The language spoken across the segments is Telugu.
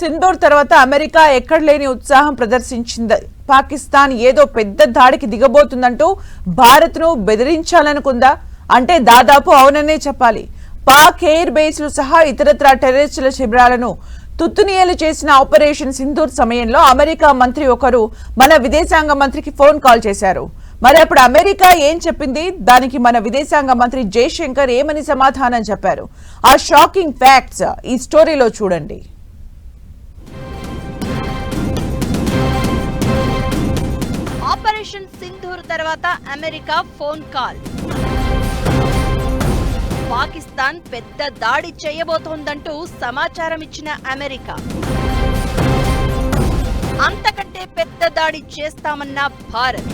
సింధూర్ తర్వాత అమెరికా ఎక్కడ లేని ఉత్సాహం ప్రదర్శించింది. పాకిస్తాన్ ఏదో పెద్ద దాడికి దిగబోతుందంటూ భారత్ను బెదిరించాలనుకుందా? అంటే దాదాపు అవుననే చెప్పాలి. పాక్ ఎయిర్ బేస్లు సహా ఇతరత్ర టెర్రరిస్టుల శిబిరాలను తుత్తునియలు చేసిన ఆపరేషన్ సింధూర్ సమయంలో అమెరికా మంత్రి ఒకరు మన విదేశాంగ మంత్రికి ఫోన్ కాల్ చేశారు. మరి అప్పుడు అమెరికా ఏం చెప్పింది? దానికి మన విదేశాంగ మంత్రి జయశంకర్ ఏమని సమాధానం చెప్పారు? ఆ షాకింగ్ ఫ్యాక్ట్స్ ఈ స్టోరీలో చూడండి. ఆపరేషన్ సింధూర్ తర్వాత అమెరికా ఫోన్ కాల్. పాకిస్తాన్ పెద్ద దాడి చేయబోతోందంటూ సమాచారం ఇచ్చిన అమెరికా. అంతకంటే పెద్ద దాడి చేస్తామన్న భారత్.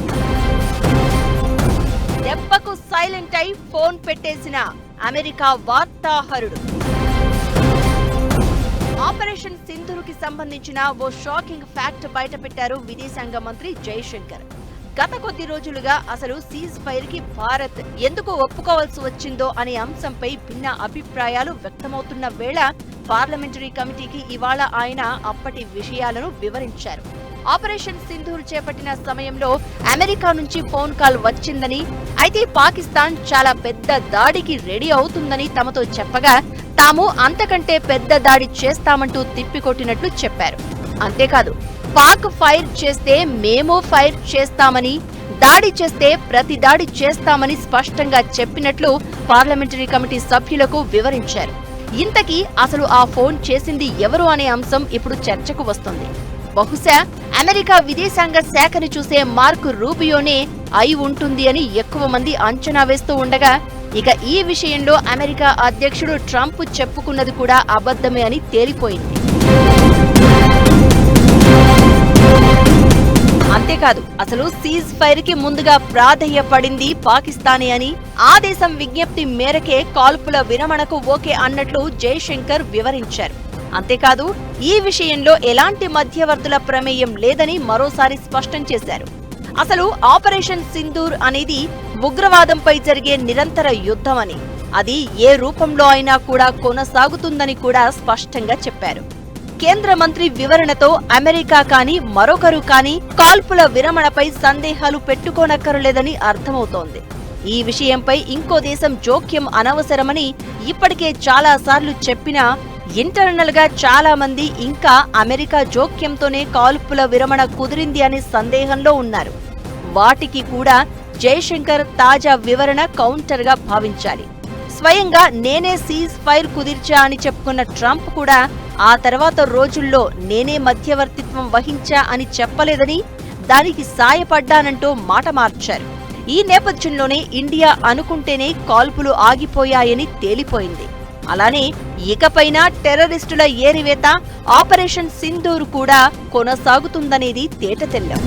దెబ్బకు సైలెంట్ అయి ఫోన్ పెట్టేసిన అమెరికా వార్తాహరుడు. ఆపరేషన్ సింధురుకి సంబంధించిన ఓ షాకింగ్ ఫ్యాక్ట్ బయటపెట్టారు విదేశాంగ మంత్రి జైశంకర్ గత కొద్ది రోజులుగా అసలు సీజ్ ఫైర్కి భారత్ ఎందుకు ఒప్పుకోవాల్సి వచ్చిందో అనే అంశంపై భిన్న అభిప్రాయాలు వ్యక్తమవుతున్న వేళ పార్లమెంటరీ కమిటీకి ఇవాళ ఆయన అప్పటి విషయాలను వివరించారు. ఆపరేషన్ సింధూర్ చేపట్టిన సమయంలో అమెరికా నుంచి ఫోన్ కాల్ వచ్చిందని అయితే పాకిస్తాన్ చాలా పెద్ద దాడికి రెడీ అవుతుందని తమతో చెప్పగా తాము అంతకంటే పెద్ద దాడి చేస్తామంటూ తిప్పికొట్టినట్లు చెప్పారు. అంతేకాదు పాక్ ఫైర్ చేస్తే మేము ఫైర్ చేస్తామని దాడి చేస్తే ప్రతి దాడి చేస్తామని స్పష్టంగా చెప్పినట్లు పార్లమెంటరీ కమిటీ సభ్యులకు వివరించారు. ఇంతకీ అసలు ఆ ఫోన్ చేసింది ఎవరు అనే అంశం ఇప్పుడు చర్చకు వస్తుంది. బహుశా అమెరికా విదేశాంగ శాఖని చూసే మార్క్ రూబియోనే అయి ఉంటుంది అని ఎక్కువ మంది అంచనా వేస్తూ ఉండగా ఇక ఈ విషయంలో అమెరికా అధ్యక్షుడు ట్రంప్ చెప్పుకున్నది కూడా అబద్ధమే అని తేలిపోయింది. అంతేకాదు అసలు సీజ్ ఫైర్కి ముందుగా ప్రాధేయపడింది పాకిస్తానే అని ఆ దేశం విజ్ఞప్తి మేరకే కాల్పుల విరమణకు ఓకే అన్నట్లు జయశంకర్ వివరించారు. అంతేకాదు ఈ విషయంలో ఎలాంటి మధ్యవర్తుల ప్రమేయం లేదని మరోసారి స్పష్టం చేశారు. అసలు ఆపరేషన్ సింధూర్ అనేది ఉగ్రవాదంపై జరిగే నిరంతర యుద్ధమని అది ఏ రూపంలో అయినా కూడా కొనసాగుతుందని కూడా స్పష్టంగా చెప్పారు. కేంద్ర మంత్రి వివరణతో అమెరికా కాని మరొకరు కాని కాల్పుల విరమణపై సందేహాలు పెట్టుకోనక్కరలేదని అర్థమవుతోంది. ఈ విషయంపై ఇంకో దేశం జోక్యం అనవసరమని ఇప్పటికే చాలా సార్లు చెప్పినా ఇంటర్నల్గా చాలా మంది ఇంకా అమెరికా జోక్యంతోనే కాల్పుల విరమణ కుదిరింది అనే సందేహంలో ఉన్నారు. వాటికి కూడా జయశంకర్ తాజా వివరణ కౌంటర్గా భావించాలి. స్వయంగా నేనే సీజ్ ఫైర్ కుదిర్చా అని చెప్పుకున్న ట్రంప్ కూడా ఆ తర్వాత రోజుల్లో నేనే మధ్యవర్తిత్వం వహించా అని చెప్పలేదని దానికి సాయపడ్డానంటూ మాట మార్చారు. ఈ నేపథ్యంలోనే ఇండియా అనుకుంటేనే కాల్పులు ఆగిపోయాయని తేలిపోయింది. అలానే ఇకపైన టెర్రరిస్టుల ఏరివేత ఆపరేషన్ సింధూర్ కూడా కొనసాగుతుందనేది తేటతెల్లం.